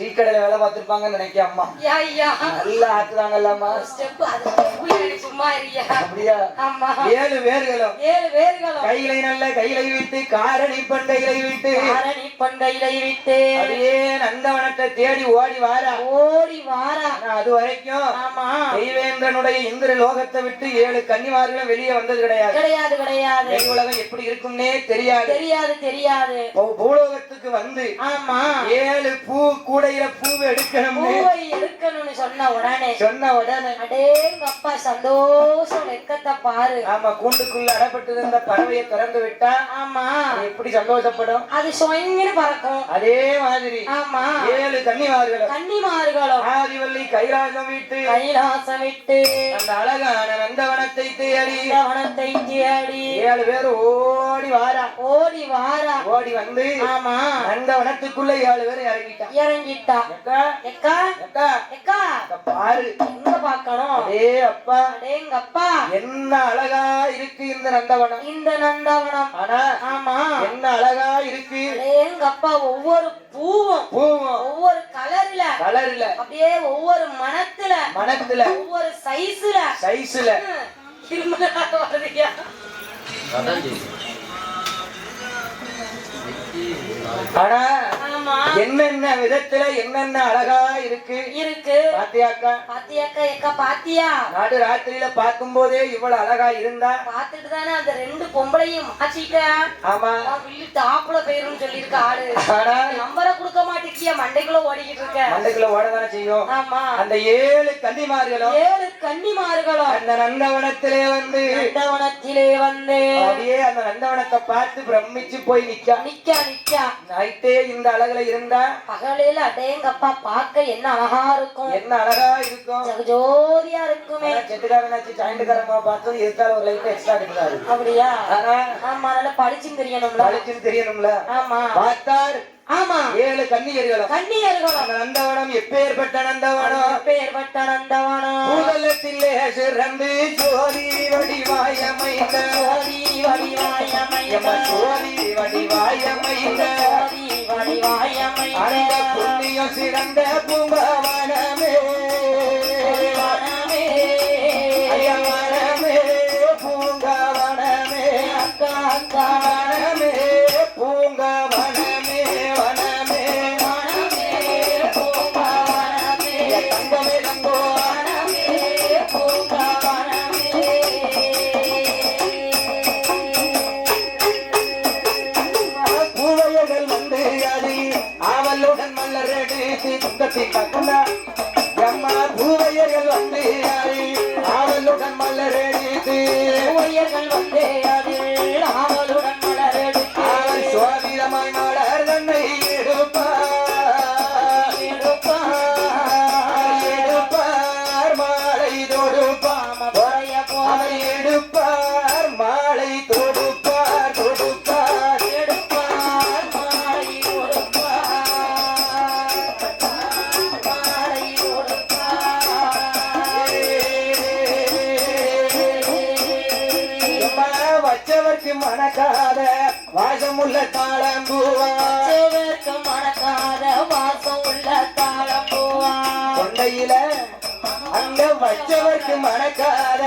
Tea கடையில வேலை பார்த்திருப்பாங்கன்னு நினைக்க அம்மா. நல்லா சும்மா இருக்கியா அப்படியா? ஏழு பேர்களும் ஏழு பேர்களும் கையிலை நல்ல கையிலை விட்டு காரணி பண்டையிலை விட்டு. ஆரணி பண்டையிலை விட்டு. அப்படியே நந்தவனத்தை தேடி ஓடி வாரா. ஓடி வாரா. அது வரைக்கும் ஆமா. தெய்வேந்திரனுடைய இந்திர லோகத்தை விட்டு ஏழு கன்னிமார்களும் வெளியே வந்தது கிடையாது. கிடையாது கிடையாது. உலகம் எப்படி இருக்கும்னே தெரியாது. தெரியாது தெரியாது. பூலோகத்துக்கு வந்து ஆமா. ஏழு பூ கூடையில பூவை எடுக்கணும்னு. பூவை எடுக்கணும்னு சொன்ன உடனே சொன்ன உடனே. அடேங்க அப்பா சந்தோஷம் வெக்கத்தை பாரு. ஆமா கூண்டுக்குள்ள அடப்பட்டு இருந்த பறவையை திறந்து விட்டா ஆமா. எப்படி சந்தோஷப்படும்? அது சொயின்னு பறக்கும். அதே மாதிரி. ஆமா. ஏழு கன்னிமார்களும் கன்னிமார்களும் ஆதிவல்லி கைலாசம் விட்டு. கைலாசம் விட்டு. அந்த அழகான நந்தவனத்தை தேடி. கவனத்தை தேடி. ஏழு பேர் ஓடி வாரா. ஓடி வாரா. ஓடி வந்து ஆமா. நந்தவனத்துக்குள்ள ஏழு பேர் இறங்கிட்டான் இறங்கிட்டா எக்கா? எக்கா? எக்கா? எக்கா? பாரு. எங்க பாக்கணும் அதே அப்பா. அடேங்க அப்பா என்ன அழகா இருக்கு இந்த நந்தவனம். இந்த நந்தவனம். ஆனா ஆமா. என்ன அழகா இருக்கு? அடேங்க அப்பா ஒவ்வொரு பூவும். பூவும். ஒவ்வொரு கலர்ல. கலர்ல. அப்படியே ஒவ்வொரு மனத்துல. மனத்துல. ஒவ்வொரு சைஸ்ல சைஸ்ல திரும்ப வருதியா ஆனா என்னென்ன விதத்துல என்னென்ன அழகா இருக்கு? இருக்கு. பாத்தியாக்கா? பாத்தியாக்கா எக்கா பாத்தியா? நாடு ராத்திரியில பார்க்கும் போதே இவ்வளவு அழகா இருந்தா? பாத்துட்டு தானே அந்த ரெண்டு பொம்பளையும் மாச்சிட்ட ஆமா. வில்லு தாப்புல போயிருன்னு சொல்லியிருக்க ஆளு. ஆனா? நம்பரை கொடுக்க மாட்டேங்கிய மண்டைக்குள்ள ஓடிக்கிட்டு இருக்க. மண்டைக்குள்ள ஓடதானே செய்யும்? ஆமா. அந்த ஏழு கன்னிமார்களும் ஏழு கன்னிமார்களும் அந்த நந்தவனத்திலே வந்து நந்தவனத்திலே வந்து அப்படியே அந்த நந்தவனத்தை பார்த்து பிரமிச்சு போய் நிக்கா. நிக்க நிக்க. நைட்டே இந்த அழகுல இருந்தா பகலில அடேங்கப்பா பார்க்க என்ன அழகா இருக்கும். என்ன அழகா இருக்கும்? ஜோதியா இருக்குமே. செட்டுக்காரனாச்சு சாயண்டுக்காரமா பார்த்து இருக்கால ஒரு லைட் எக்ஸ்ட்ரா கிடைக்காது அப்படியா? ஆமா நல்லா படிச்சும் தெரியணும்ல. பளிச்சுன்னு தெரியணும்ல. ஆமா. பார்த்தார். ஆமா. ஏழு கன்னியர்களும் கன்னியர்களும் நந்தவனம் எப்பேற்பட்ட நந்தவனம் பேர்பட்ட நந்தவனம் பூதலத்திலே சிறந்து ஜோதி வடிவாயமைந்த ஜோதி வடிவாயமைந்த ஜோதி வடிவாயமைந்த ஜோதி வடிவாயமைந்த அந்த புண்ணியம் சிறந்த பூங்கவனமே Hey. வாசமுள்ள தாளம்பூவா செவர்க்கு மணக்காத வாசம் உள்ள தாழம்பூவா கொண்டையில அங்க வச்சவர்க்கு மணக்காத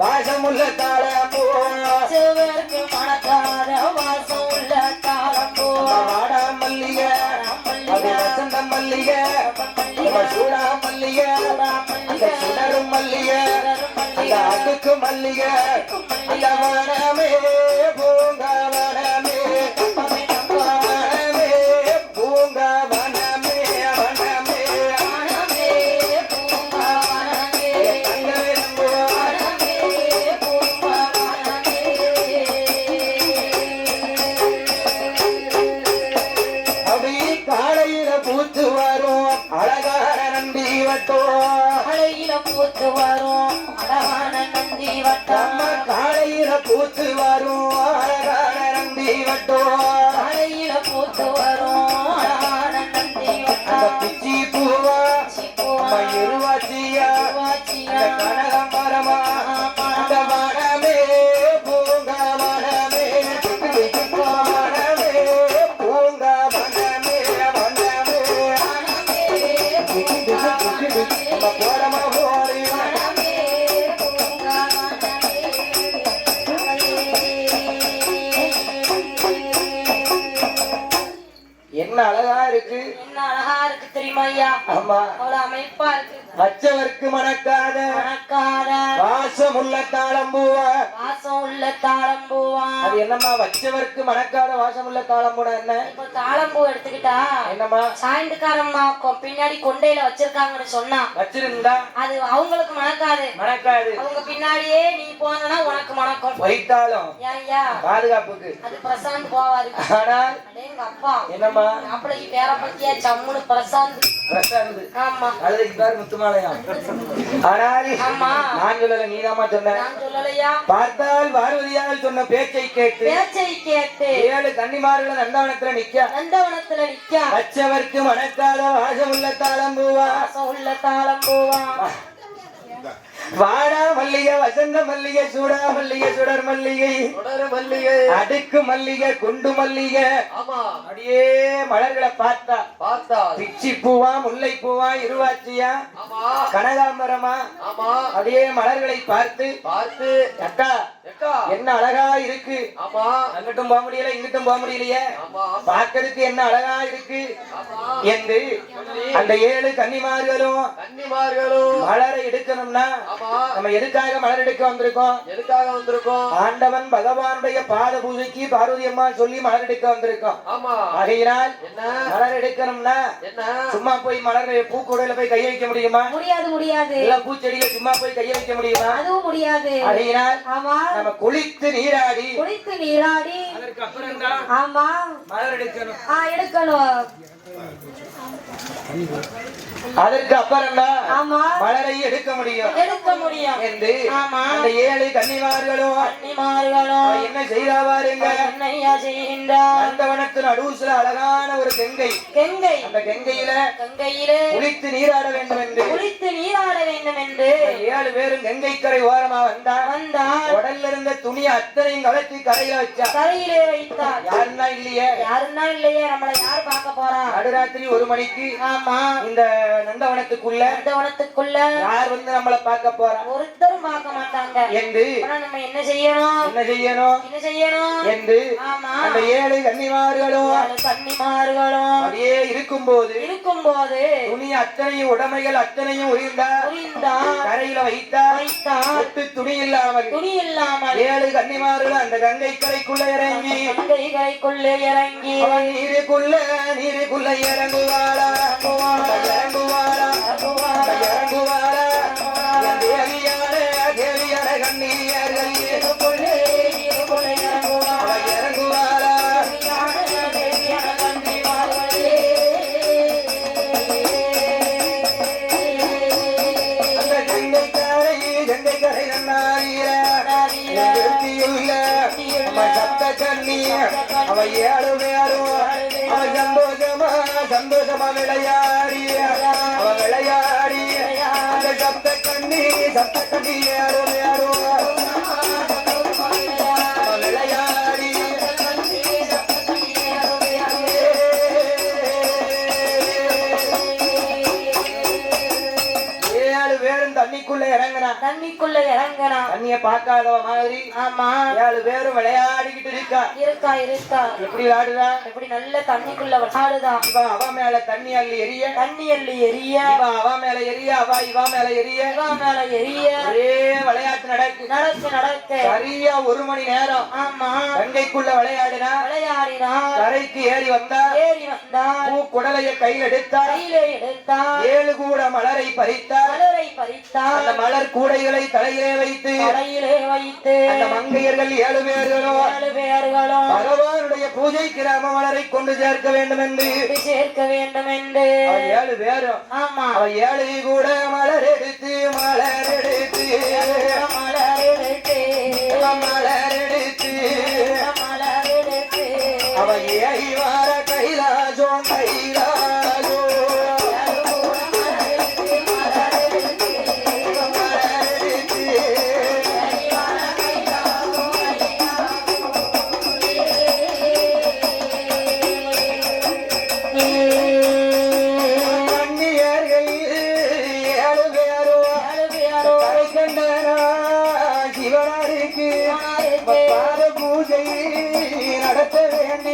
வாசமுள்ள தாளம்பூவா செவர்க்கு மணக்காத வாசம் உள்ள தாழம்பூவா வாடா மல்லிகை அது வசந்த மல்லிகை சூடா மல்லிகை அந்த சுடரும் மல்லிகை அந்த அடுக்கு மல்லிகை அந்த வனமே பூங்க நம்ம காலையில பூத்து வரும். அழகான நந்தி வட்டம். அழகில பூத்து வரும். அழகான அந்த வட்டம். பிச்சி பூவா வாசம் உள்ள தாளம்பூவ வாசம் உள்ள தாளம்பூ அது என்னம்மா வச்சவர்க்கு மணக்காத வாசம் உள்ள தாளம்பூட என்ன? இப்ப தாளம்பூ எடுத்துக்கிட்டா என்னம்மா? சாயந்துக்காரம்மா பின்னாடி கொண்டையில வச்சிருக்காங்கன்னு சொன்னா வச்சிருந்தா? அது அவங்களுக்கு மணக்காது. மணக்காது. அவங்க பின்னாடியே நீ போனா உனக்கு மணக்கும். வைத்தாலும் ஐயா பாதுகாப்புக்கு. அது பிரசாந்த் போவாரு. ஆனால் எங்க அப்பா என்னம்மா? மாப்பிள்ளைக்கு பேர பத்தியா சம்முனு பிரசாந்த். பிரசாந்த். ஆமா. அதுக்கு பேர் முத்துமாலையா? ஆனால் ஆமா. நான் சொல்லல நீதாம்மா சொன்ன. நான் சொல்லலையா? பார்த்தால் பார்வதியால் சொன்ன பேச்சை கேட்டு பேச்சை கேட்டு ஏழு கன்னிமார்கள் நந்தவனத்துல நிக்க. நந்தவனத்துல நிக்க. வச்சவர்க்கு மணக்காத வாசம் உள்ள தாளம்பூவா வாசம் உள்ள தாளம்பூவா வாடா மல்லிகை வசந்த மல்லிகை சூடா மல்லிகை சுடர் மல்லிகை. தொடர் மல்லிகை. அடுக்கு மல்லிகை குண்டு மல்லிகை. ஆமா. அப்படியே மலர்களை பார்த்தா. பார்த்தா. பிச்சி பூவா முல்லை பூவா இருவாச்சியா? ஆமா. கனகாம்பரமா? ஆமா. அப்படியே மலர்களை பார்த்து. பார்த்து. அக்கா என்ன அழகா இருக்கு. ஆமா. அங்கிட்டும் போக முடியல இங்கிட்டும் போக முடியலையே. பார்க்கறதுக்கு என்ன அழகா இருக்கு. என்று அந்த ஏழு கன்னிமார்களும் கன்னிமார்களும் மலரை எடுக்கணும்னா நம்ம எதுக்காக மலர் எடுக்க வந்திருக்கோம்? எதுக்காக வந்திருக்கோம்? ஆண்டவன் பகவானுடைய பாத பூஜைக்கு பார்வதி அம்மா சொல்லி மலர் எடுக்க வந்திருக்கோம். ஆமா. ஆகையினால் என்ன? மலர் எடுக்கணும்னா என்ன? சும்மா போய் மலர் பூக்கூடையில போய் கைய வைக்க முடியுமா? முடியாது முடியாது. இல்ல பூச்செடியில சும்மா போய் கைய வைக்க முடியுமா? அதுவும் முடியாது. ஆகையினால் ஆமா. நம்ம குளித்து நீராடி குளித்து நீராடி அதற்கு அப்புறம் தான் ஆமா. மலர் எடுக்கணும். ஆ எடுக்கணும். அதற்கு அப்புறம் மலரை எடுக்க முடியும். எடுக்க முடியும். என்று ஆமா. அந்த ஏழு கன்னிமார்களும் கன்னிமார்களும் என்ன செய்தா பாருங்க என்னையா செய்கின்றார்? நந்தவனத்தின் அடுவுல அழகான ஒரு கங்கை. கங்கை. அந்த கங்கையில கங்கையிலே குளித்து நீராட வேண்டும் என்று குளித்து நீராட வேண்டும் என்று ஏழு பேரும் கங்கை கரை ஓரமா வந்தா வந்தார். உடல்ல இருந்த துணி அத்தனையும் கலத்தி கரையில வச்சா கரையிலே வைத்தார். யாருன்னா இல்லையே? யாருன்னா இல்லையே? நம்மள யார் பார்க்க போறா? நடுராத்திரி ஒரு மணிக்கு ஆமா. இந்த நந்தவனத்துக்குள்ள அந்த வனத்துக்குள்ள யார் வந்து நம்மள பார்க்க போறா? ஒருத்தரும் பார்க்க மாட்டாங்க. என்று நம்ம என்ன செய்யணும்? என்ன செய்யணும்? என்ன செய்யணும்? என்று அந்த ஏழு கன்னிமார்களும் கன்னிமார்களும் அப்படியே இருக்கும்போது இருக்கும்போது துணி அத்தனையும் உடைமைகள் அத்தனையும் உரிந்தா புரிந்தார் கரையில வைத்தா ஒட்டு துணி இல்லாமல் துணி இல்லாமல் ஏழு கன்னிமார்கள் அந்த கங்கை கரைக்குள்ள இறங்கி கங்கைகளுக்குள்ளே இறங்கி அவன் நீருக்குள்ள நீருக்குள்ள இறங்குவாளா கங்கை கரை கங்கை கரை நன்னாரீர சப்த கண்ணி. அவ ஏழு பேரும் அவ சந்தோஷமா சந்தோஷமா விளையாடி. அவ விளையாடி. அந்த சப்த கண்ணி சப்த கண்ணி ஏழு பேரும் தண்ணிக்குள்ள இறங்கலாம் தண்ணிய பார்க்காத மாதிரி ஆமா. ஏழு பேரும் விளையாடிக்கிட்டு இருக்கா? இருக்கா இருக்கா. எப்படி விளையாடுதா எப்படி நல்ல தண்ணிக்குள்ள விளையாடுதான் இவன் அவ மேல தண்ணி அள்ளி எரிய தண்ணி அள்ளி எரிய இவன் அவ மேல எரிய அவ இவ மேல எரிய இவா மேல எரிய ஒரே விளையாட்டு நடக்கு. நடக்க நடக்க. சரியா ஒரு மணி நேரம் ஆமா. கங்கைக்குள்ள விளையாடினா விளையாடினார் கரைக்கு ஏறி வந்தா ஏறி வந்தார் பூ குடலைய கையில் எடுத்தார் கையிலே எடுத்தார் ஏழு கூட மலரை பறித்தார் மலரை பறித்தார் அந்த மலர் கூடைகளை தலையிலே வைத்து கடையிலே வைத்து அந்த மங்கையர்கள் ஏழு பேர்களும் ஏழு பேர்களும் பகவானுடைய பூஜை கிராம மலரை கொண்டு சேர்க்க வேண்டும் என்று சேர்க்க வேண்டும் என்று ஏழு பேரும். ஆமா. ஏழு கூட மலர் எடுத்து மலர் எடுத்து மலர் எடுத்து மலர்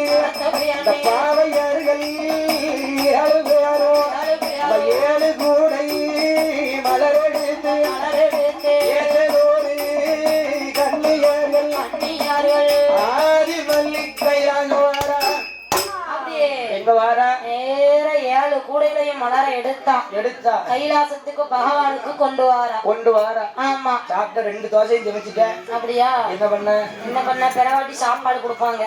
you. மலரை எடுத்தான் எடுத்தா. கைலாசத்துக்கு பகவானுக்கு கொண்டு வாரா. கொண்டு வாரா. ஆமா. சாப்பிட்ட ரெண்டு தோசையும் சமைச்சிட்டேன் அப்படியா? என்ன பண்ண? என்ன பண்ண? பிறவாட்டி சாப்பாடு கொடுப்பாங்க.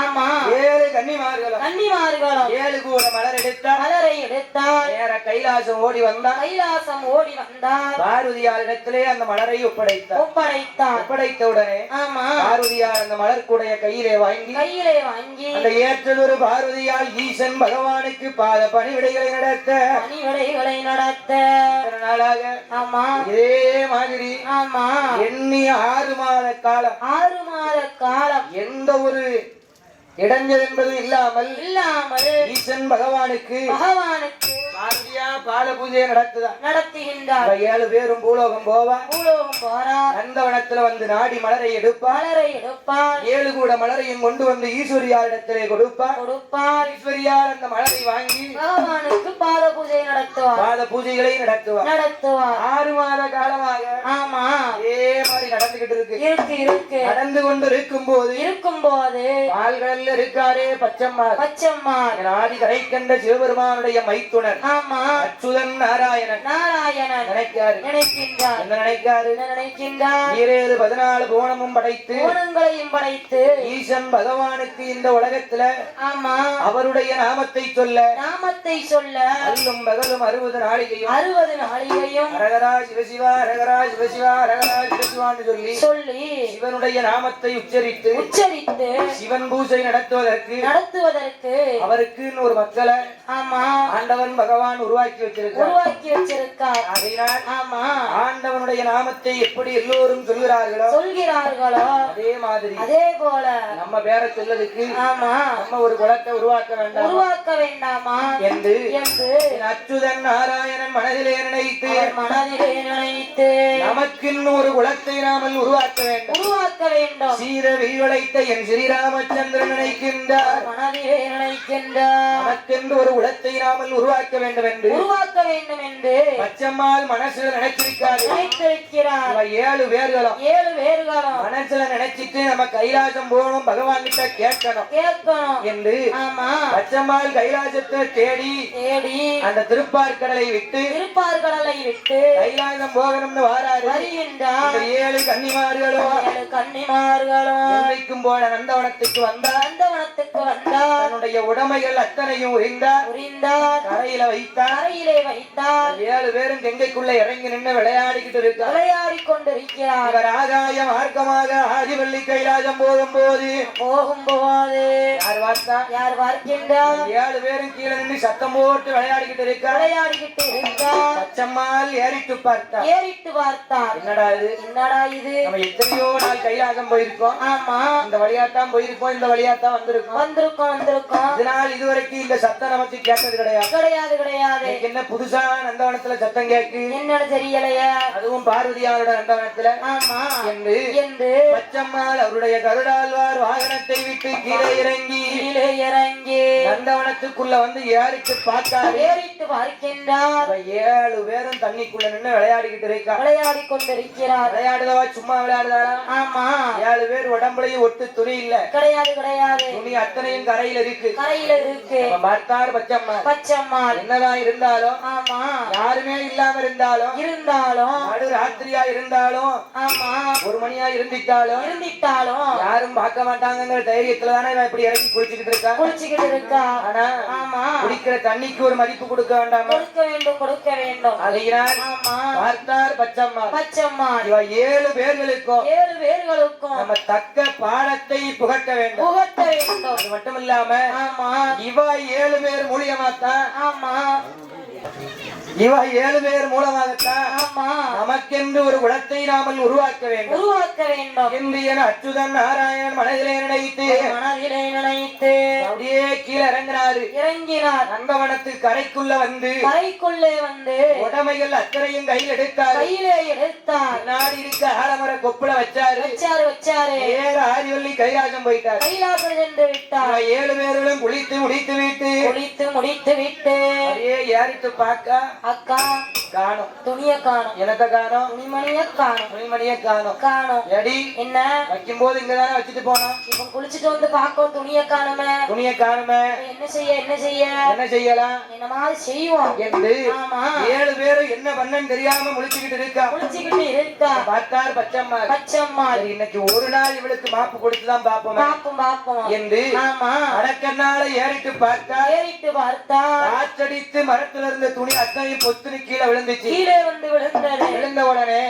ஆமா. ஏழு கன்னிமார்களும் கன்னிமார்களும் ஏழு கூட மலர் எடுத்தா மலரை எடுத்தால் நேர கைலாசம் ஓடி வந்தா கைலாசம் ஓடி வந்தால் பார்வதியார் இடத்திலே அந்த மலரை ஒப்படைத்தார். ஒப்படைத்தான் ஒப்படைத்த உடனே ஆமா. பார்வதியார் அந்த மலர்க்குடைய கையிலே வாங்கி கையிலே வாங்கி அந்த ஏற்றதொரு பார்வதியால் ஈசன் பகவானுக்கு பாத பணிவிடைகளை நடத்த. பணிவிடைகளை நடத்த. நாளாக ஆமா. இதே மாதிரி ஆமா. எண்ணி ஆறு மாத காலம். ஆறு மாத காலம். எந்த ஒரு இடைஞ்சல் என்பதும் இல்லாமல் இல்லாமல் ஈசன் பகவானுக்கு பகவானுக்கு பார்வதியா பால பூஜையை நடத்துதா? நடத்துகின்றார். ஏழு பேரும் பூலோகம் போவா? பூலோகம் போறார் நந்தவனத்துல வந்து நாடி மலரை எடுப்பா? மலரை எடுப்பார். ஏழு கூட மலரையும் கொண்டு வந்து ஈஸ்வரியாரிடத்திலே கொடுப்பா கொடுப்பார். ஈஸ்வரியார் அந்த மலரை வாங்கி பகவானுக்கு பாத பூஜை நடத்துவார். பாத பூஜைகளை நடத்துவார். நடத்துவார். ஆறு மாத காலமாக ஆமா. அதே மாதிரி நடந்துகிட்டு இருக்கு. இருக்கு இருக்கு. நடந்து கொண்டு இருக்கும் போது இருக்கும் போது இருக்காரே பச்சம்மா பச்சம்மாள். என் ஆதி கரை கண்ட சிவபெருமானுடைய மைத்துனர். ஆமா. அச்சுதன் நாராயணன். நாராயணன். நினைக்காரு. நினைக்கின்றார். என்ன நினைக்காரு? நினைக்கின்றார்? ஈரேழு பதினாலு கோணமும் படைத்து கோணங்களையும் படைத்து ஈசன் பகவானுக்கு இந்த உலகத்துல ஆமா. அவருடைய நாமத்தை சொல்ல நாமத்தை சொல்ல அல்லும் பகலும் அறுபது நாளிகையும் அறுபது நாளிகையும் அரகரா சிவசிவா அரகரா சிவசிவா அரகரா சிவசிவான்னு சொல்லி சொல்லி சிவனுடைய நாமத்தை உச்சரித்து உச்சரித்து சிவன் பூஜை நடத்துவதற்கு நடத்துவதற்கு அவருக்கு ஒரு மக்களை ஆமா. ஆண்டவன் பகவான் உருவாக்கி வச்சிருக்கார். உருவாக்கி வச்சிருக்கார். ஆகையினால் ஆமா. ஆண்டவனுடைய நாமத்தை எப்படி எல்லோரும் சொல்கிறார்களோ சொல்கிறார்களோ அதே மாதிரி அதே போல நம்ம பேரை சொல்லதுக்கு ஆமா. நம்ம ஒரு குலத்தை உருவாக்க வேண்டாம்? உருவாக்க வேண்டாமா? என்று என்று என் அச்சுதன் நாராயணன் மனதிலே நினைத்து மனதிலே நினைத்து நமக்குன்னு ஒரு குலத்தை நாமல் உருவாக்க வேண்டும். உருவாக்க வேண்டும். சீர விழிவளைத்த என் ஸ்ரீராமச்சந்திரன் நினைக்கின்றார் மனதிலே நினைக்கின்றார். நமக்கென்று ஒரு குலத்தை நாமல் உருவாக்க வேண்டும் என்று உருவாக்க வேண்டும் என்று பச்சம்மாள் மனசுல நினைச்சிருக்காரு நினைத்திருக்கிறார். ஏழு பேர்களும் ஏழு பேர்களும் மனசுல நினைச்சிட்டு நம்ம கைலாசம் போகணும் பகவான் கிட்ட கேட்கணும். கேட்கணும். என்று ஆமா. பச்சம்மாள் கைலாசத்தை தேடி தேடி அந்த திருப்பார்கடலை விட்டு திருப்பார்கடலை விட்டு கைலாசம் போகணும்னு வாராரு. வருகின்றார். ஏழு கன்னிமார்களும் ஏழு கன்னிமார்களும் என்றைக்கும் போல நந்தவனத்துக்கு வந்தார். நந்தவனத்துக்கு வந்தார். தன்னுடைய உடைமைகள் அத்தனையும் உரிந்தார். புரிந்தார் கரையில வைத்தார். கரையிலே வைத்தார். ஏழு பேரும் கங்கைக்குள்ள இறங்கி நின்று விளையாடிக்கிட்டு இருக்கார். விளையாடி கொண்டிருக்கிறார். இவர் ஆகாய மார்க்கமாக ஆதிவள்ளி கைலாசம் போகும் போது போகும்போது யார் பார்த்தா யார் பார்க்கின்றார் ஏழு பேரும் கீழே நின்று சத்தம் போட்டு விளையாடிக்கிட்டு இருக்கார். விளையாடிக்கிட்டு இருந்தார் பச்சம்மாள் ஏறிட்டு பார்த்தா ஏறிட்டு பார்த்தார். என்னடா இது? என்னடா இது? நம்ம எத்தனையோ நாள் கைலாசம் போயிருக்கோம். ஆமா. இந்த வழியாத்தான் போயிருக்கோம் இந்த வழியாத்தான் வந்திருக்கோம். வந்திருக்கோம் வந்திருக்கோம். இதனால் இதுவரைக்கும் இந்த சத்தம் நமக்கு கேட்டது கிடையாது. கிடையாது கிடையாது. என்ன புதுசா நந்தவனத்துல சத்தம் கேக்கு என்னன்னு தெரியலையே. அதுவும் பார்வதியாரோட நந்தவனத்துல. ஆமா. என்று என்று பச்சம்மாள் அவருடைய கருடாழ்வார் வாகனத்தை விட்டு கீழே இறங்கி கீழே இறங்கி நந்தவனத்துக்குள்ள வந்து ஏறிட்டு பார்த்தாரு. ஏறிட்டு பார்க்கின்றார். ஏழு பேரும் தண்ணிக்குள்ள நின்னு விளையாடிக்கிட்டு இருக்கா. விளையாடி கொண்டிருக்கிறார் விளையாடுதவா? சும்மா விளையாடுதாரா ஆமா. ஏழு பேர் உடம்புலயும் ஒட்டு துணி இல்ல. கிடையாது கிடையாது. துணி அத்தனையும் கரையில இருக்கு. கரையில இருக்கு. பார்த்தார் பச்சம்மாள். பச்சம்மாள். என்னதான் இருந்தாலும் ஆமா. யாருமே இல்லாம இருந்தாலும் இருந்தாலும் நடு ராத்திரியா இருந்தாலும் ஆமா. ஒரு மணியா இருந்துட்டாலும் இருந்திட்டாலும் யாரும் பார்க்க மாட்டாங்கங்கிற தைரியத்துல தானே இப்படி இறங்கி குளிச்சுக்கிட்டு இருக்கா? குளிச்சுக்கிட்டு இருக்கா? ஆனா ஆமா. குடிக்கிற தண்ணிக்கு ஒரு மதிப்பு கொடுக்க வேண்டாமா? கொடுக்க வேண்டும் கொடுக்க வேண்டும். அதையினால் ஆமா. பார்த்தார் பச்சம்மா இவ ஏழு பேர்களுக்கும் ஏழு பேர்களுக்கும் நம்ம தக்க பாடத்தை புகட்ட வேண்டும். புகட்ட வேண்டும். அது மட்டும் இல்லாம ஆமா. இவ ஏழு பேர் மூலியமாத்தான் ஆமா. இவ ஏழு பேர் மூலமாகத்தான் ஆமா. நமக்கென்று ஒரு குலத்தை நாமல் உருவாக்க வேண்டும். உருவாக்க வேண்டும். என்று என அச்சுதன் நாராயணன் மனதிலே நினைத்து மனதிலே நினைத்து அப்படியே கீழே இறங்கினாரு. இறங்கினார். நந்தவனத்து கரைக்குள்ள வந்து கரைக்குள்ளே வந்து உடமைகள் அத்தனையும் கையில் எடுத்தாரு. கையிலே எடுத்தார். பின்னாடி இருக்க ஆலமர கொப்புல வச்சாரு. வச்சாரு வச்சாரு. நேர ஆதிவள்ளி கைலாசம் போயிட்டாரு. கைலாசம் சென்று விட்டார். ஏழு பேர்களும் குளித்து முடித்து விட்டு குளித்து முடித்து விட்டு ஏறிட்டு பார்க்க அக்கா காணும். துணிய காணும். எனக்க காணும்? துணிமணிய காணும். துணிமணிய காணும். காணும். எடி என்ன? வைக்கும் போது இங்கதானே வச்சுட்டு போனோம். இப்ப குளிச்சுட்டு வந்து பாக்கோம் துணிய காணுமே. துணிய காணுமே. என்ன செய்ய என்ன செய்ய? என்ன செய்யலாம்? என்ன மாதிரி செய்வோம்? என்று ஆமா. ஏழு பேரும் என்ன பண்ணன்னு தெரியாம முழிச்சுக்கிட்டு இருக்கா? குளிச்சுக்கிட்டு இருக்கா? பார்த்தார் பச்சம்மா பச்சம்மா இன்னைக்கு ஒரு நாள் இவளுக்கு மாப்பு கொடுத்துதான் பாப்போம் பாப்போம் பாப்போம் என்று ஆமா. அடக்கண்ணால ஏறிட்டு பார்த்தா ஏறிட்டு பார்த்தா காற்றடித்து மரத்துல இருந்த துணி அத்தனையும் பொத்துன்னு கீழே விழுந்துச்சு. கீழே வந்து விழுந்தது. விழுந்த உடனே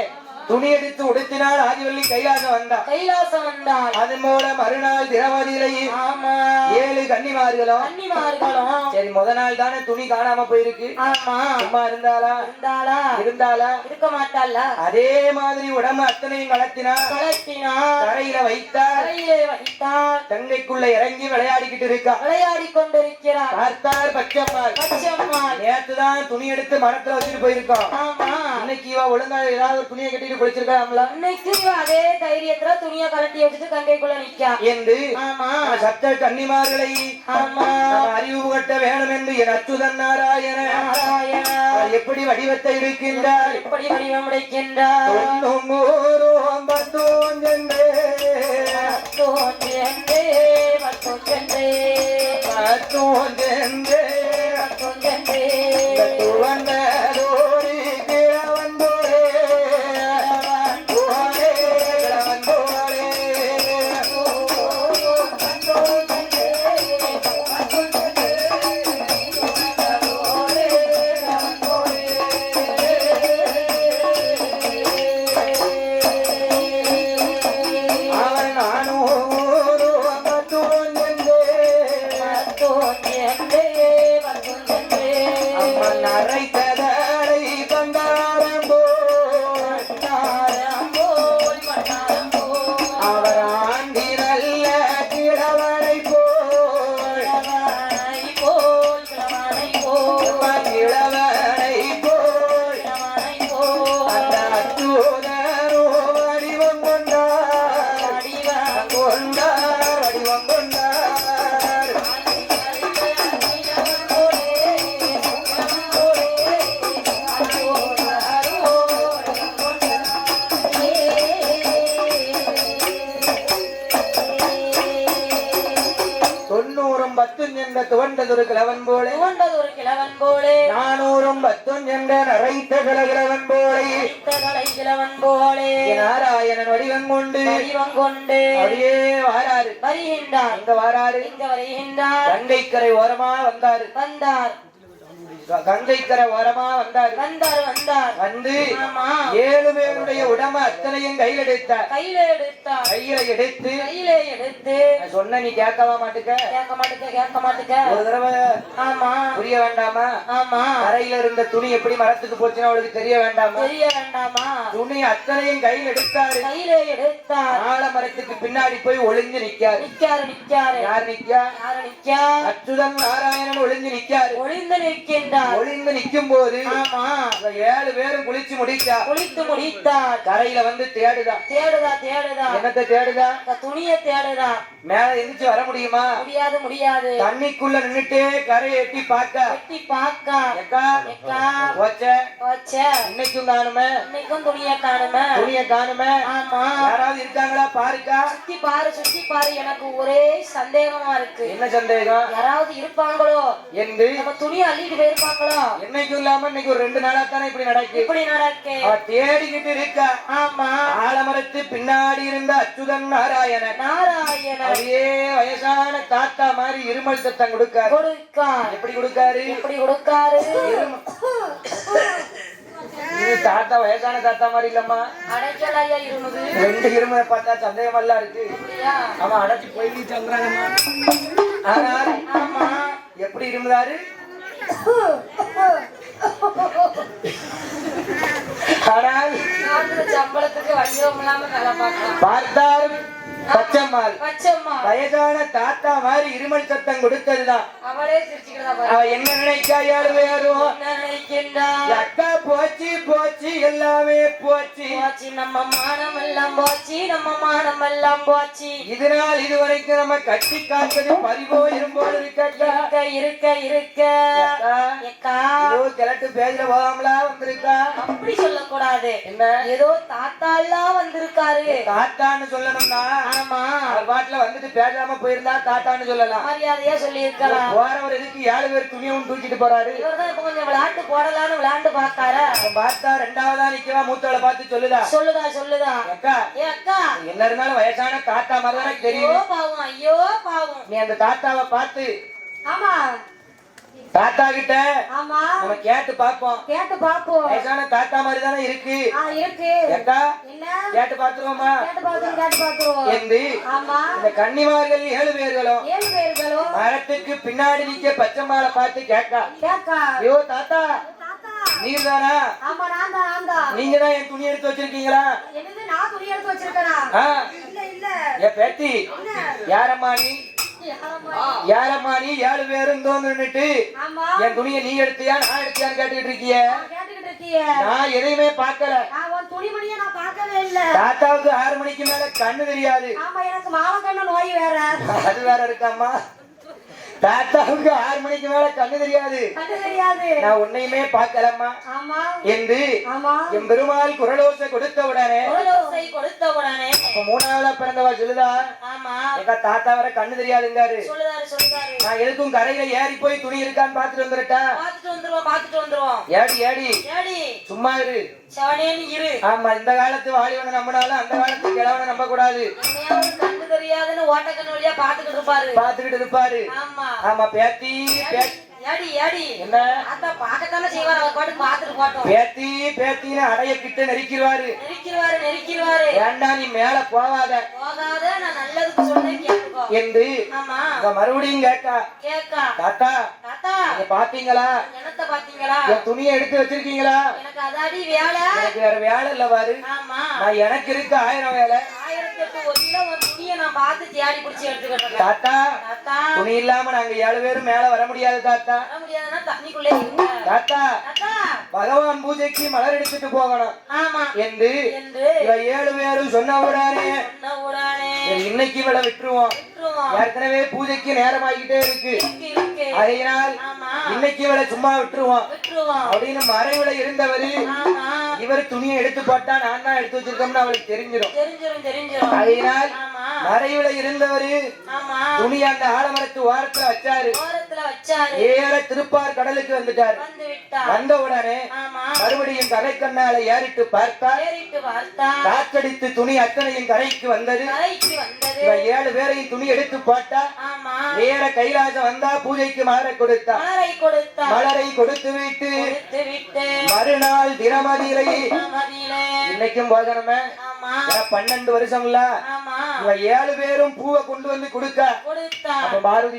துணி எடுத்து உடுத்தினால் ஆதிவள்ளி கைலாசம் வந்தா கைலாசம் வந்தாள் அது போல மறுநாள் திரவதியிலே ஆமா. ஏழு கன்னிமார்களும் கன்னிமார்களும் சரி முத நாள் தானே துணி காணாம போயிருக்கு. ஆமா. சும்மா இருந்தாளா? இருந்தாளா? இருந்தாளா? இருக்க மாட்டாளா? அதே மாதிரி உடம்பு அத்தனையும் கலத்தினா கலட்டினா கரையில வைத்தார் கையிலே வைத்தாள். தங்கைக்குள்ள இறங்கி விளையாடிக்கிட்டு இருக்கா. விளையாடி கொண்டிருக்கிறார் பார்த்தார் பச்சம்மாள். பச்சம்மாள். நேத்துதான் துணி எடுத்து மரத்துல வச்சுட்டு போயிருக்கோம். ஆமா. இன்னைக்கு இவ ஒழுங்கா ஏதாவது துணியை கட்டிட்டு குளிச்சிருக்காங்களா இன்னைக்கு அதே தைரியத்துல துணிய கலட்டி வச்சுட்டு கங்கைக்குள்ள நிக்கா. என்று சத்த கன்னிமார்களை அறிவு கட்ட வேணும் என்று என் அச்சுதன் நாராயண. எப்படி வடிவத்தை இருக்கின்றார் எப்படி வடிவம் என்றே. தோன்றே துவண்டதொரு கிழவன் போலே. ஒரு கிழவன் போலே. நானூறும் பத்தும் என்ற நரைத்த கிழவன் போலே. கிழவன் போலே. நாராயணன் வடிவம் கொண்டு. வடிவம் கொண்டு. அப்படியே வாராரு. வருகின்றார். அங்க வாராரு? இங்க வருகின்றார். கங்கைக்கரை ஓரமா வந்தாரு. வந்தார். கங்கைக்கரை ஓரமா வந்தாரு. வந்தார் வந்தார். வந்து ஏழு பேருடைய உடம்பு அத்தனையும் கையில் எடுத்தார். கையில எடுத்தார். கையில எடுத்து கையில எடுத்து. சொன்ன நீ கேட்கவா மாட்டுக்க? கேட்க மாட்டுக்க கேட்க மாட்டுக்க. ஒரு தடவை ஆமா. புரிய வேண்டாமா? ஆமா. கரையில இருந்த துணி எப்படி மரத்துக்கு போச்சுன்னா அவளுக்கு தெரிய வேண்டாமா? தெரிய வேண்டாமா? துணி அத்தனையும் கையில் எடுத்தாரு. கையில எடுத்தார். ஆலமரத்துக்கு பின்னாடி போய் ஒளிஞ்சு நிக்காரு நிக்காரு நிக்காரு யார் நிக்கா யாரு நிக்கா அச்சுதன் நாராயணன் ஒளிஞ்சு நிக்காரு ஒளிந்து நிற்கின்றார் ஒளிந்து நிக்கும் போது ஆமா ஏழு பேரும் குளிச்சு முடிச்சா குளித்து முடித்தார். கரையில வந்து தேடுதா. தேடுதா தேடுதா. என்னத்தை தேடுதா? துணிய தேடுதா. மேல எந்திரிச்சு வர முடியுமா? முடியாது முடியாது. தண்ணிக்குள்ள நின்னுட்டே கரையை எட்டி பார்க்க எக்கா எக்கா போச்ச. வச்ச இன்னைக்கும் காணுமே. இன்னைக்கும் துணிய காணுமே. துணிய காணுமே. ஆமா. யாராவது இருக்காங்களா? பாருக்கா. சுத்தி பாரு சுத்தி பாரு. எனக்கு ஒரே சந்தேகமா இருக்கு. என்ன சந்தேகம்? யாராவது இருப்பாங்களோ? என்று நம்ம துணி அள்ளிட்டு என்னைக்கும் இல்லாம இன்னைக்கு ஒரு ரெண்டு நாளா தானே இப்படி நடக்கு? இப்படி நடக்கு. அவ தேடிக்கிட்டு இருக்கா. ஆமா. ஆலமரத்து பின்னாடி இருந்த அச்சுதன் நாராயணன். அப்படியே வயசான தாத்தா மாதிரி இருமல் சத்தம் கொடுக்காரு. கொடுக்கார். எப்படி கொடுக்காரு? எப்படி கொடுக்காரு? தாத்தா வயசான தாத்தா மாதிரி இல்லம்மா. ரெண்டு இருமலை பார்த்தா சந்தேகமெல்லாம் இருக்கு. அப்படியா? அவன் அடைச்சு போய் சொல்றாங்கம்மா ஆனால் எப்படி இருந்தாரு ஆனால் சம்பளத்துக்கு வஞ்சிரம் இல்லாம வேலை பார்க்கலாம் பார்த்தால் பச்சம்மாள். பச்சம்மா வயசான தாத்தா மாதிரி இருமல் சத்தம் கொடுத்ததுதான். என்ன நினைக்கா யாரு? வேறும் என்ன இருக்கின்றார் அக்கா போச்சு போச்சு எல்லாமே போச்சு. நம்ம மானம் எல்லாம் போச்சு நம்ம மானம் எல்லாம் போச்சு. இதனால் இதுவரைக்கும் நம்ம கட்டி காத்தது பறிவோ இரும்போது இருக்கா? இருக்க இருக்க கிழட்டு பேஜ்ல போகாமலா வந்திருக்கா? அப்படி சொல்லக்கூடாது. என்ன? ஏதோ தாத்தா எல்லாம் வந்திருக்காரு தாத்தான்னு சொல்லணும்னா ஆமா. அவர் பாட்டுல வந்துட்டு பேசாம போயிருந்தா தாத்தான்னு சொல்லலாம். மரியாதையா சொல்லி இருக்கலாம் போறவர் எதுக்கு ஏழு பேர் துணியும் தூக்கிட்டு போறாரு? இவர்தான் இப்ப கொஞ்சம் விளையாட்டு போடலான்னு விளையாண்டு அவன் பார்த்தா ரெண்டாவதா நிக்கவா மூத்தவளை பார்த்து சொல்லுதா? சொல்லுதா சொல்லுதா? அக்கா. ஏ அக்கா. என்ன இருந்தாலும் வயசான தாத்தா மாதிரி தெரியும். பாவம் ஐயோ பாவம். நீ அந்த தாத்தாவை பார்த்து ஆமா. தாத்தா கிட்ட ஆமா. நம்ம கேட்டு பார்ப்போம். கேட்டு பாப்போம் வயசான தாத்தா மாதிரி தானே இருக்கு. ஆ இருக்கு. அக்கா என்ன? கேட்டு பார்த்துருவோமா? கேட்டு பாத்துருவோம் கேட்டு பாத்துருவோம் என்று ஆமா. இந்த கன்னிமார்கள் ஏழு பேர்களும் ஏழு பேர்களும் மரத்துக்கு பின்னாடி நிக்க பச்சை மாலை பார்த்து கேட்கா கேக்கா. ஐயோ தாத்தா தாத்தா. நீங்க தானா ஆமா நான் தான் நான் தான். நீங்க தான் என் துணி எடுத்து வச்சிருக்கீங்களா? என்னது நான் துணி எடுத்து வச்சிருக்கேனா? இல்ல இல்ல. என் பேத்தி யாரம்மா நீ? யாரம்மா நீ ஏழு பேரும் தோன்றுட்டு என் துணியை நீ எடுத்தியா நான் எடுத்தியான்னு கேட்டுக்கிட்டு இருக்கிய? நான் கேட்டுக்கிட்டு இருக்கியே. நான் எதையுமே பார்க்கல. தாத்தாவுக்கு ஆறு மணிக்கு மேல கண்ணு தெரியாது. ஆமா எனக்கு மாவக்கண்ண நோய் வேற. அது வேற இருக்காம்மா. தாத்தாவுக்கு ஆறு மணிக்கு மேல கண்ணு தெரியாது. கண்ணு தெரியாது. நான் உன்னையுமே பார்க்கலம்மா. ஆமா. என்று ஆமா. என் பெருமாள் குரலோசை கொடுத்த உடனே கொடுத்த உடனே அப்ப மூணாவதா பிறந்தவா சொல்லுதா? ஆமா. எங்க தாத்தா வர கண்ணு தெரியாதுங்காரு. நான் எதுக்கும் கரையில ஏறி போய் துணி இருக்கான்னு பாத்துட்டு வந்துட்டா பாத்துட்டு வந்துருவோம் பாத்துட்டு வந்துருவோம். ஏடி ஏடி. ஏடி. சும்மா இரு. இரு. ஆமா இந்த காலத்து வாலிபனை நம்பினாலும் அந்த காலத்து கிழவனை நம்ப கூடாது கண்ணு தெரியாதுன்னு ஓட்டக்கண்ணு வழியா பாத்துக்கிட்டு இருப்பாரு. பாத்துக்கிட்டு இருப்பாரு. ஆமா. ஆமா பேத்தி ஏடி ஏடி. என்ன? அத்தா பாக்கத்தானே செய்வார். அவர் பாட்டு பாத்துட்டு போட்டோம். பேத்தி பேத்தின்னு அடைய கிட்ட நெரிக்கிறாரு நெருக்கிடுவாரு நெருக்கிடுவாரு. ஏண்டா நீ மேல போவாத போகாத நான் நல்லதுக்கு சொல்றேன் கேட்டுக்கோ. என்று ஆமா. மறுபடியும் கேட்டா கேக்கா. தாத்தா தாத்தா. நீங்க பாத்தீங்களா? என்னத்த பாத்தீங்களா? என் துணியை எடுத்து வச்சிருக்கீங்களா? எனக்கு அதாடி வேலை. எனக்கு வேற வேலை இல்ல பாரு. ஆமா. நான் எனக்கு இருக்கு ஆயிரம் வேலை. நான் பார்த்து தேடி பிடிச்சி எடுத்துக்கிட்டு தாத்தா துணி இல்லாம நாங்க ஏழு பேரும் மேல வர முடியாது தாத்தா. வர முடியாதுன்னா தண்ணிக்குள்ளே தாத்தா பகவான் பூஜைக்கு மலர் எடுத்துட்டு போகணும். ஆமா. என்று இவ ஏழு பேரும் சொன்ன உடனே இன்னைக்கு இவளை விட்டுருவோம். ஏற்கனவே பூஜைக்கு நேரமாகிட்டே இருக்கு. அதனால் இன்னைக்கு இவளை சும்மா விட்டுருவோம். அப்படின்னு மறைவுல இருந்தவரு இவர் துணியை எடுத்து போட்டா நான் தான் எடுத்து வச்சிருக்கோம்னு அவளுக்கு தெரிஞ்சிடும் அதனால் மறைவுல இருந்தவரு துணி அந்த ஆலமரத்து ஓரத்துல வச்சாரு. ஏற திருப்பார் கடலுக்கு வந்துட்டார். வந்து உடனே ஆமா. மறுபடியும் கரை கண்ணால ஏறிட்டு பார்த்தார். பார்த்தா காற்றடித்து துணி அத்தனையும் கரைக்கு வந்தது. ஏழு பேரையும் துணி எடுத்து போட்டா? ஆமா. நேர கைலாசம் வந்தா பூஜைக்கு மலரை கொடுத்தா? மலரை கொடுத்தா? மலரை கொடுத்து விட்டு மறுநாள் தினமதியிலே. மதியிலே இன்னைக்கும் ஏன்னா பன்னெண்டு வருஷம்ல. ஆமா. இவ ஏழு பேரும் பூவை கொண்டு வந்து கொடுக்க. அப்ப பாரதி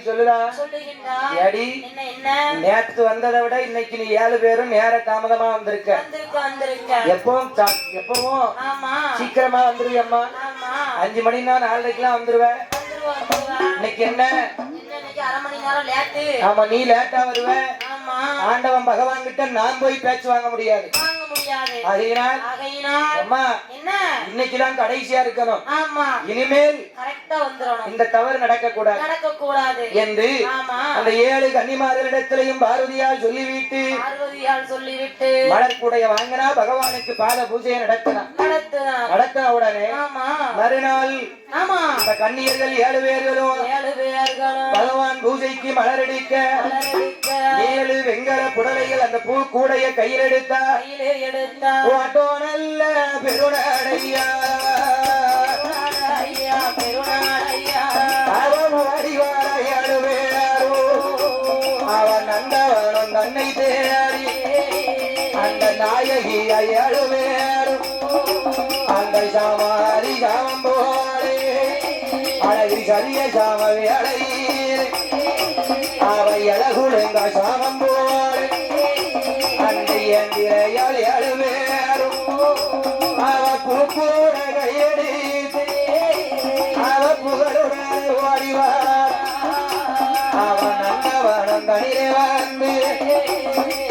என்ன என்ன? நேத்து வந்ததை விட இன்னைக்கு நீ ஏழு பேரும் நேர தாமதமா வந்திருக்க. எப்பவும் எப்பவும் ஆமா. சீக்கிரமா வந்துருவியம்மா ஆமா. அஞ்சு மணினா நாலரைக்கெல்லாம் வந்துருவேன் வந்துருவா வந்துருவா. இன்னைக்கு என்ன? அரை ஆமா நீ லேட்டா வருவ. ஆமா. ஆண்டவன் பகவான் கிட்ட நான் போய் பேச்சு வாங்க முடியாது. முடியாது. ஆகையினால் அம்மா என்ன? இன்னைக்குதான் கடைசியா இருக்கணும். ஆமா. இனிமேல் கரெக்டா வந்துடணும். இந்த தவறு நடக்க கூடாது நடக்க கூடாது என்று ஆமா. அந்த ஏழு கன்னிமார்களிடத்திலையும் பாரதியால் சொல்லிவிட்டு பார்வதியால் சொல்லிவிட்டு மலர் கூடைய வாங்கினா பகவானுக்கு பாத பூஜையை நடத்தலாம். நடத்தின உடனே ஆமா. மறுநாள் ஆமா. இந்த கன்னியர்கள் ஏழு பேர்களும் ஏழு பேர்களும் பகவான் பூஜைக்கு மலரடிக்க ஏழு வெங்கல புடலைகள் அந்த பூ கூடைய கையில் எடுத்தா. எடுத்தா. ஓட்டோ நல்ல பெருநடையா தன்னை தேடி. அந்த நாயகிய ஏழு பேரும் அந்த சாமாரி சாமம் போலே. அழகி சரிய சாம வேளையில் அவ புகழுடன் வந்து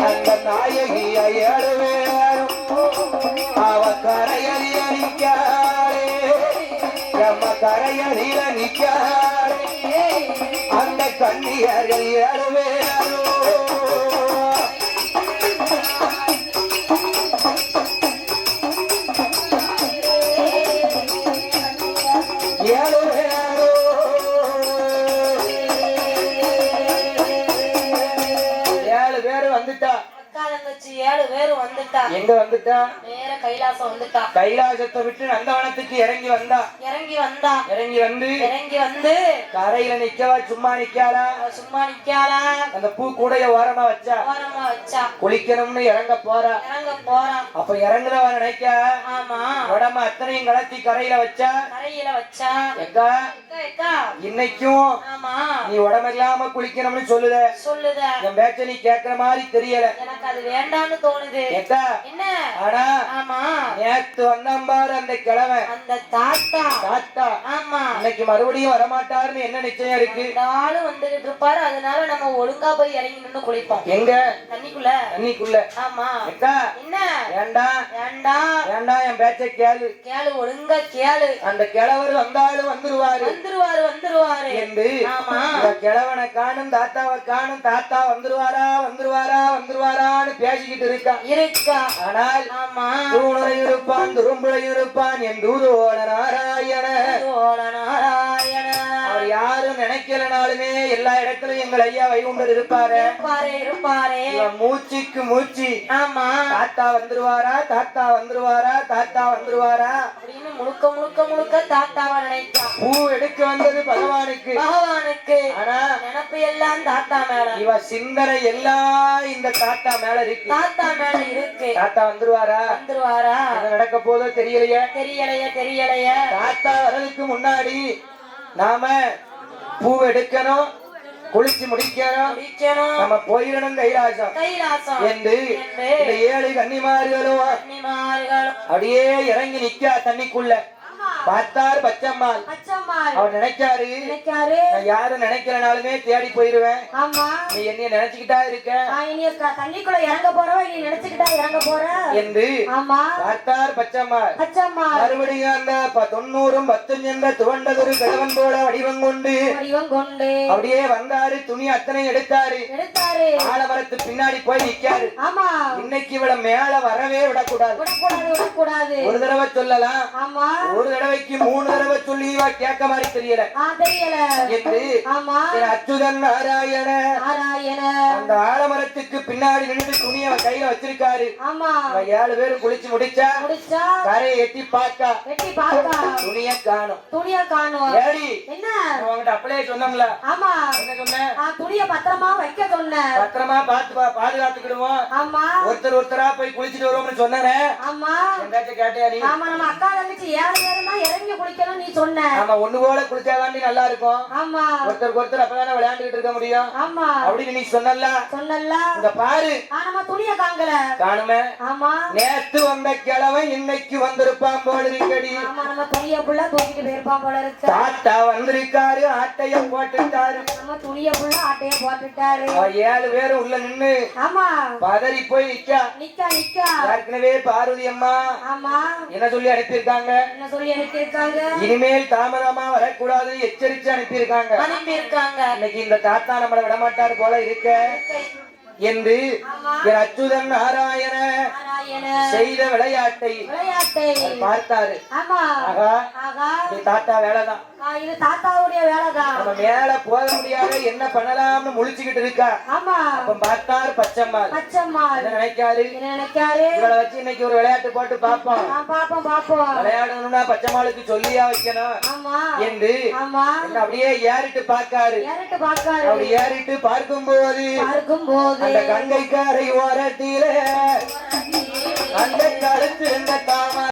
அந்த நாயகிய ஏழுவேரும் அவ கரையறிய நிற்காரே நம்ம கரையறிய நிற்காரே அந்த கண்ணியர்கள் ஏழுவேரும் வந்துட்டா. எங்க வந்துட்டா? நேர கைலாசம் வந்துட்டா. கைலாசத்தை விட்டு நந்தவனத்துக்கு இறங்கி வந்தா. இறங்கி வந்தா. இறங்கி வந்து இறங்கி வந்து கரையில நிக்கவா சும்மா நிக்காளா? சும்மா நிக்காளா? அந்த பூ கூடைய ஓரமா வச்சா. ஓரமா வச்சா. குளிக்கணும்னு இறங்க போறா. இறங்க போறான் அப்ப இறங்குறவ நினைக்க? ஆமா. உடம்பு அத்தனையும் கலத்தி கரையில வச்சா? கரையில வச்சா. எக்கா? இன்னைக்கும் ஆமா. நீ உடம்பு இல்லாம குளிக்கணும்னு சொல்லுத. சொல்லுத. என் பேச்ச நீ கேக்குற மாதிரி தெரியல. எனக்கு அது வேண்டாம்னு தோணுது. எக்கா என்ன? ஆனா ஆமா. நேத்து வந்தம்பாரு அந்த கிழவன். அந்த தாத்தா. தாத்தா. ஆமா. இன்னைக்கு மறுபடியும் வரமாட்டாருன்னு என்ன நிச்சயம் இருக்கு? ஆளு வந்துகிட்டு இருப்பாரு. அதனால நம்ம ஒழுங்கா போய் இறங்கி நின்னு குளிப்போம். எங்க? தண்ணிக்குள்ள. தண்ணிக்குள்ள. ஆமா. என்ன? வேண்டாம் வேண்டாம் வேண்டாம் என் பேச்ச கேளு? கேளு ஒழுங்கா கேளு. அந்த கிழவர் வந்தாலும் வந்துருவாரு. வந்துருவாரு. வந்துருவாரு என்று ஆமா. இந்த கிழவனை காணும் தாத்தாவை காணும் தாத்தா வந்துருவாரா வந்துருவாரா வந்துருவாரான்னு பேசிக்கிட்டு இருக்கான். இருக்கா. ஆனால் ஆமா. தூணுரை இருப்பான் துரும்புரை இருப்பான் என் தூதுவோட நாராயண. நாராயண. அவர் யாரும் நினைக்கலனாலுமே எல்லா இடத்துலயும் எங்கள் ஐயா வைகுண்டர் இருப்பாரு. இருப்பாரே இருப்பாரே. மூச்சுக்கு மூச்சு. ஆமா. தாத்தா வந்துருவாரா தாத்தா வந்துருவாரா தாத்தா வந்துருவாரா. முழுக்க முழுக்க முழுக்க தாத்தாவா நினைச்சான் பூ எடுக்க வந்தது பகவானுக்கு. பகவானுக்கு ஆனா நினப்பு எல்லாம் தாத்தா மேல. இவ சிந்தனை எல்லாம் இந்த தாத்தா மேல இருக்கு. தாத்தா மேல இருக்கு. தாத்தா வந்துருவாரா? வந்துருவாரா? நடக்க போதோ தெரியலையே. தெரியலைய தெரியலைய. தாத்தா வர்றதுக்கு முன்னாடி நாம பூ எடுக்கணும். குளிச்சு முடிக்கணும். நம்ம போயிடணும் கைலாசம். என்று இந்த ஏழு கன்னிமார்களும் கன்னிமார்கள் அப்படியே இறங்கி நிக்கா தண்ணிக்குள்ள. பார்த்தாரு. பச்சம்மாள். பச்சம்மாள். அவர் நினைக்காரு நினைக்காரு நான் யாரும் நினைக்கலனாலுமே தேடி போயிருவேன். ஆமா. நீ என்னைய நினைச்சுக்கிட்டா இருக்க? தண்ணிக்குள்ள இறங்க போறவ நீ நினைச்சுக்கிட்டா இறங்க போற? என்று ஆமா. பார்த்தார் பச்சம்மாள். பச்சம்மாள். மறுபடியும் அந்த தொண்ணூறும் பத்தும் என்ற துவண்டதொரு கிழவன் போல வடிவம் கொண்டு வடிவம் கொண்டு அப்படியே வந்தாரு. துணி அத்தனை எடுத்தாரு. எடுத்தாரு. ஆலமரத்து பின்னாடி போய் நிக்காரு ஆமா. இன்னைக்கு இவள மேல வரவே விடக்கூடாது. விடக்கூடாது விடக்கூடாது. ஒரு தடவை சொல்லலாம். ஆமா. ஒரு தடவைக்கு மூணு தடவை சொல்லி இவ கேட்க மாதிரி தெரியல. தெரியல. என்று அச்சுதன் நாராயண. நாராயண. அந்த ஆலமரத்துக்கு பின்னாடி நின்று துணி அவன் கையில வச்சிருக்காரு. ஆமா. அவன் ஏழு பேரும் குளிச்சு முடிச்சா முடிச்சா? கரையை எட்டி பார்த்தா. வெட்டி பாக்கா துணிய காணும். துணிய காணும். ஏடி என்ன? உன்கிட்ட அப்படியே சொன்னோம்ல ஆமா. என்ன சொன்னேன் துணிய பத்திரமா வைக்க சொன்னேன் பத்திரமா பார்த்து பாதுகாத்துக்கிடுவோம். ஆமா. ஒருத்தர் ஒருத்தரா போய் குளிச்சுட்டு வருவோம்னு சொன்னேன். ஆமா. கேட்டியா நீ? ஆமா நம்ம அக்கா தங்கச்சி ஏழு பேரும் தான் இறங்கி குளிக்கணும் நீ சொன்ன. ஆமா ஒண்ணு போல குளிச்சாதாண்டி நல்லா இருக்கும் ஆமா. ஒருத்தருக்கு ஒருத்தர் அப்பதானே விளையாண்டுகிட்டு இருக்க முடியும். ஆமா. அப்படின்னு நீ சொன்னல சொன்னல இங்க பாரு. ஆ, நம்ம துணிய காங்கல காணுமே. ஆமா. நேத்து வந்த கிழவன் இன்னைக்கு வந்திருப்பான் போல இருக்கடி. ஆமா நம்ம துணிய புள்ள தூக்கிட்டு போயிருப்பான் போல இருக்கு. தாத்தா வந்திருக்காரு ஆட்டைய போட்டுட்டாரு. நம்ம துணிய புள்ள ஆட்டைய போட்டுட்டாரு. ஏழு பேரும் உள்ள நின்னு ஆமா. பதறி போய் நிக்கா. நிக்கா நிக்கா. ஏற்கனவே பார்வதி அம்மா ஆமா. என்ன சொல்லி அனுப்பியிருக்காங்க? என்ன சொல்லி அனுப்பியிருக்காங்க இனிமேல் தாமதமா வரக்கூடாதுன்னு எச்சரிச்சு அனுப்பியிருக்காங்க. அனுப்பி இருக்காங்க இன்னைக்கு இந்த தாத்தா நம்மள விடமாட்டாரு போல இருக்க. என்று என் அச்சுதன் நாராயண செய்த விளையாட்டை விளையாட்டை பார்த்தாரு. தாத்தா வேலைதான். இது தாத்தாவுடைய வேலைதான். நம்ம மேல போக முடியாத என்ன பண்ணலாம்னு முழிச்சுக்கிட்டு இருக்கா? ஆமா. அப்ப பார்த்தாரு பச்சம்மாள். என்ன நினைக்காரு? நினைக்காரு? இவளை வச்சு இன்னைக்கு ஒரு விளையாட்டு போட்டு பார்ப்போம். நான் பாப்போம் பாப்போம் விளையாடணும்னா பச்சைமாளுக்கு சொல்லியா வைக்கணும். ஆமா. என்று ஆமா. அப்படியே ஏறிட்டு பார்க்காரு. யார்கிட்ட பாக்காரு அப்படி ஏறிட்டு பார்க்கும் போது அந்த கங்கை கரை ஓரத்திலே அந்த கழுத்து இருந்த தாமரை